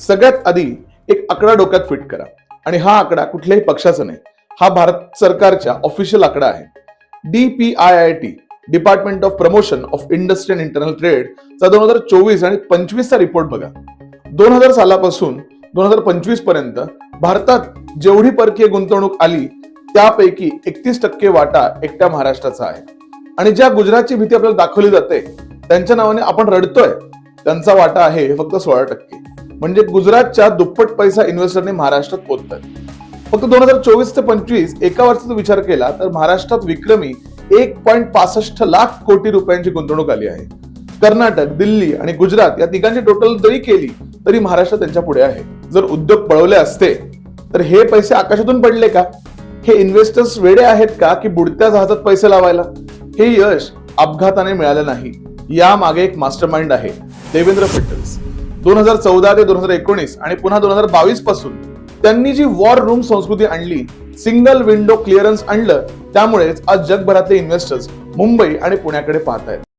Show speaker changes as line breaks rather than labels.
सगळ्यात आधी एक आकडा डोक्यात फिट करा. आणि हा आकडा कुठल्याही पक्षाचा नाही. हा भारत सरकारच्या ऑफिशियल आकडा आहे. D P I I T department of promotion of industry and internal trade चा दोन हजार चोवीस आणि पंचवीसचा रिपोर्ट बघा. दोन हजार सालापासून दोन हजार पंचवीसपर्यंत भारतात जेवढी परकीय गुंतवणूक आली त्यापैकी एकतीस टक्के वाटा एकट्या महाराष्ट्राचा आहे. आणि ज्या गुजरातची भीती आपल्याला दाखवली जाते त्यांच्या नावाने आपण रडतोय. त्यांचा वाटा आहे फक्त सोळा टक्के. म्हणजे गुजरातच्या दुप्पट पैसा इन्व्हेस्टरने महाराष्ट्रात पोचतात फक्त दोन हजार चोवीस ते पंचवीस एका वर्षाचा विचार केला तर महाराष्ट्रात विक्रमी एक पॉईंट पासष्ट लाख कोटी रुपयांची गुंतवणूक आली आहे. कर्नाटक दिल्ली आणि गुजरात या तिघांची टोटल जरी केली तरी महाराष्ट्र त्यांच्या पुढे आहे. जर उद्योग पळवले असते तर हे पैसे आकाशातून पडले का? हे इन्व्हेस्टर्स वेडे आहेत का की बुडत्या जहाजात पैसे लावायला? हे यश अपघाताने मिळालं नाही. या मागे एक मास्टर माइंड आहे. देवेंद्र फडणवीस. दोन हजार चौदा ते दोन हजार एकोणीस आणि पुन्हा दोन हजार बावीसपासून त्यांनी जी वॉर रूम संस्कृती आणली सिंगल विंडो क्लिअरन्स आणलं त्यामुळेच आज जगभरातले इन्व्हेस्टर्स मुंबई आणि पुण्याकडे पाहत आहेत